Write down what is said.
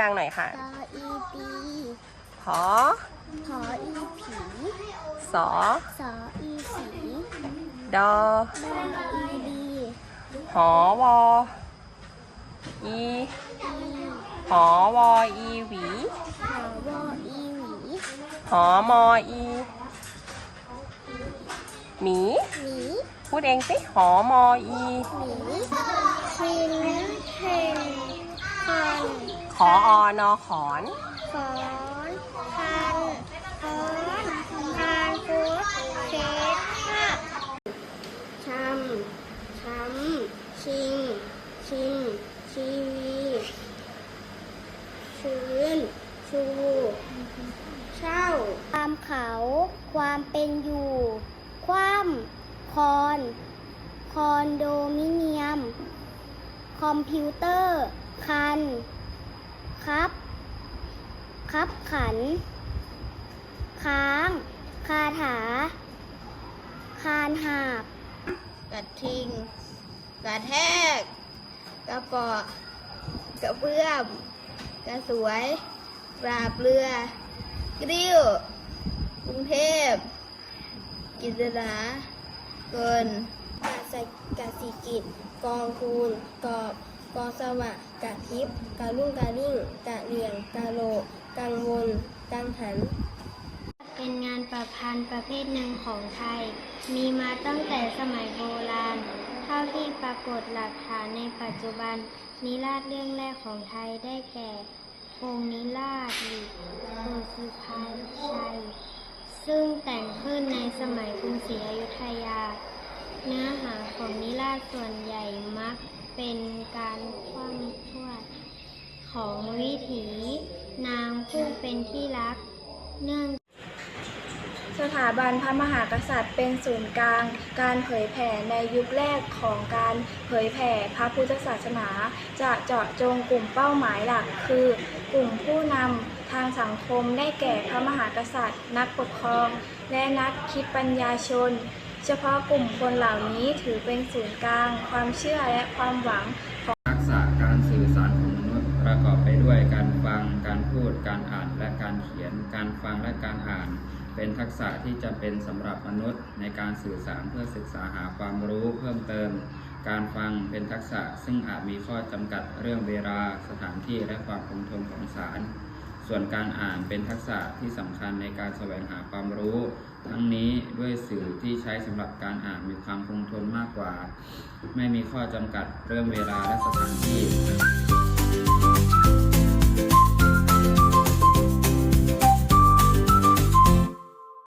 ดังๆหน่อยค่ะตออีปีหอหออีผีสอสออีสีดอดออีดีหอวออีอีหอวออีหวีหอวออีหวีหอมออีหมีหมีพูดเองสิหอมออีหมีชินเทนคันข ออนอขอนขอนคันคอนคานฟุตเฟสค่ะช้ำช้ำชิง ชิง ชีวีชื้น ชูเช่า ความเขา ความเป็นอยู่ คว่ำคอน คอนโดมิเนียม คอมพิวเตอร์ คัน ครับ ครับขัน ค้าง คาถา คานหาบ กระทิง กระแทก กระเปาะกระเพื่อม กระสวย ปราบเรือ กริ้ว กรุงเทพ กิจนา เกินกาสกาสิกิจกองคูณกอบ กอสวะกะทิพกะลุ่งกะลิ่งกะเหลี่ยงกะโลกกังวล กังหัน เป็นงานประพันธ์ประเภทหนึ่งของไทย มีมาตั้งแต่สมัยโบราณ เท่าที่ปรากฏหลักฐานในปัจจุบัน นิราศเรื่องแรกของไทยได้แก่องค์นิราศหรือโอสุภาชัย ซึ่งแต่งขึ้นในสมัยกรุงศรีอยุธยา เนื้อหาของนิราศส่วนใหญ่มัก เป็นการคว่ำทวดของวิถีนางผู้เป็นที่รัก เนื่อง สถาบันพระมหากษัตริย์เป็นศูนย์กลาง การเผยแผ่ในยุคแรกของการเผยแผ่พระพุทธศาสนา จะเจาะจงกลุ่มเป้าหมายหลัก คือกลุ่มผู้นำทางสังคมได้แก่พระมหากษัตริย์ นักปกครอง และนักคิดปัญญาชน เฉพาะกลุ่มคนเหล่านี้ถือเป็นศูนย์กลาง ความเชื่อและความหวังของทักษะการสื่อสารของมนุษย์ประกอบไปด้วยการฟัง การพูด การอ่านและการเขียน การฟังและการอ่าน เป็นทักษะที่จำเป็นสำหรับมนุษย์ในการสื่อสารเพื่อศึกษาหาความรู้เพิ่มเติม การฟังเป็นทักษะซึ่งอาจมีข้อจำกัดเรื่องเวลาสถานที่และความคงทนของสาร ส่วนการอ่านเป็นทักษะที่สำคัญในการแสวงหาความรู้ ทั้งนี้ด้วยสื่อที่ใช้สำหรับการอ่านมีความคงทนมากกว่า ไม่มีข้อจำกัดเรื่องเวลาและสถานที่